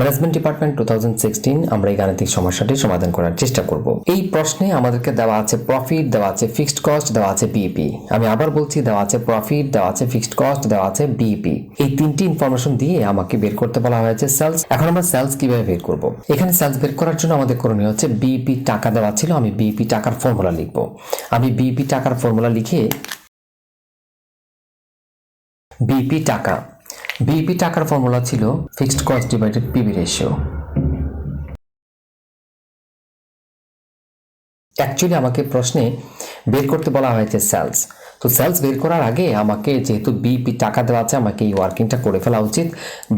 Management department two আমরা এই গাণিতিক সমস্যাটি সমাধান করার চেষ্টা করব। এই প্রশ্নে আমাদেরকে দেওয়া আছে প্রফিট দেওয়া আছে ফিক্সড কস্ট দেওয়া আছে বিইপি আমি আবার বলছি, দেওয়া আছে প্রফিট দেওয়া আছে ফিক্সড কস্ট দেওয়া আছে বিইপি এই তিনটি ইনফরমেশন দিয়ে আমাকে বের করতে বলা হয়েছে সেলস এখন আমরা সেলস কীভাবে বের করব? এখানে সেলস বের করার জন্য আমাদের করণীয় হচ্ছে বিপি টাকা দেওয়া ছিল, আমি বিপি টাকার ফর্মুলা লিখব। আমি বিপি টাকার ফর্মুলা লিখে বিপি টাকা বিপি টাকার ফর্মুলা ছিল fixed cost divided PV ratio. Actually আমাকে প্রশ্নে বের করতে বলা হয়েছে সেলস। তো সেলস বের করার আগে আমাকে যেহেতু বিপি টাকা দেওয়া আছে, আমাকে এই ওয়ার্কিংটা করে ফেলা উচিত।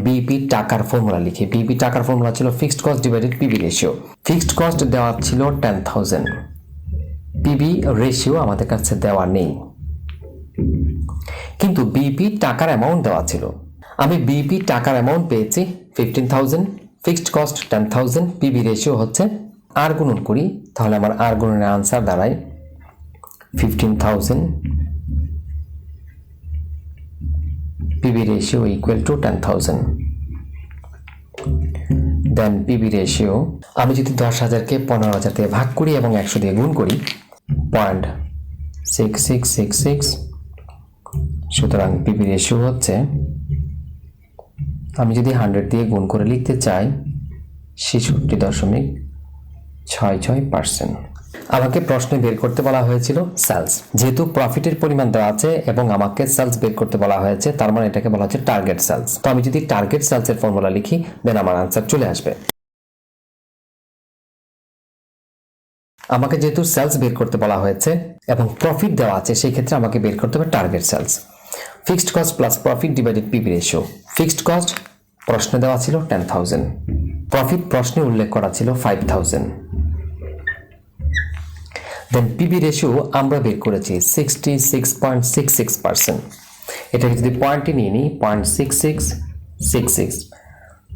বিপি টাকার ফর্মুলা লিখে। বিপি টাকার ফর্মুলা ছিল fixed cost divided PV ratio. Fixed cost দেওয়া ছিল টেন থাউজেন্ড। পিবি রেশিও আমাদের কাছে দেওয়া নেই। কিন্তু বিপি টাকার অ্যামাউন্ট দেওয়া ছিল। আমি বিপি টাকার অ্যামাউন্ট পেয়েছি fifteen thousand fixed cost ten thousand PV ratio হচ্ছে আর গুণন করি, তাহলে আমার আর গুণনের আনসার দাঁড়ায় fifteen thousand PV ratio equal to ten thousand then PV ratio আমি যদি দশ হাজারকে পনেরো হাজার দিয়ে ভাগ করি এবং একশো দিয়ে গুণ করি point six six six six সুতরাং পিবি রেশিও হচ্ছে আমি যদি হান্ড্রেড দিয়ে গুণ করে লিখতে চাই, ছেষট্টি দশমিক ছয় ছয় পার্সেন্ট আমাকে প্রশ্নে বের করতে বলা হয়েছিল সেলস যেহেতু প্রফিটের পরিমাণ দেওয়া আছে এবং আমাকে সেলস বের করতে বলা হয়েছে, তার মানে এটাকে বলা হচ্ছে টার্গেট সেলস তো আমি যদি টার্গেট সেলসের ফর্মুলা লিখি দেন আমার আনসার চলে আসবে। আমাকে যেহেতু সেলস বের করতে বলা হয়েছে এবং প্রফিট দেওয়া আছে, সেই ক্ষেত্রে আমাকে বের করতে হবে target sales fixed cost plus profit divided PV ratio fixed cost প্রশ্নে দেওয়া ছিল টেন থাউজেন্ড। প্রফিট প্রশ্নে উল্লেখ করা ছিল five thousand. Then PV ratio আমরা বের করেছি sixty six point six six percent এটাকে যদি পয়েন্টে নিয়ে নিই point six six six six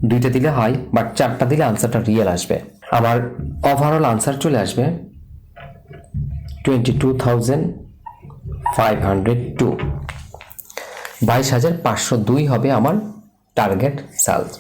দুইটা দিলে হয় বাট চারটা দিলে আনসারটা রিয়েল আসবে। আমার ওভারঅল আনসার চলে আসবে twenty two thousand five hundred two বাইশ হাজার পাঁচশো দুই হবে আমার টার্গেট সেলস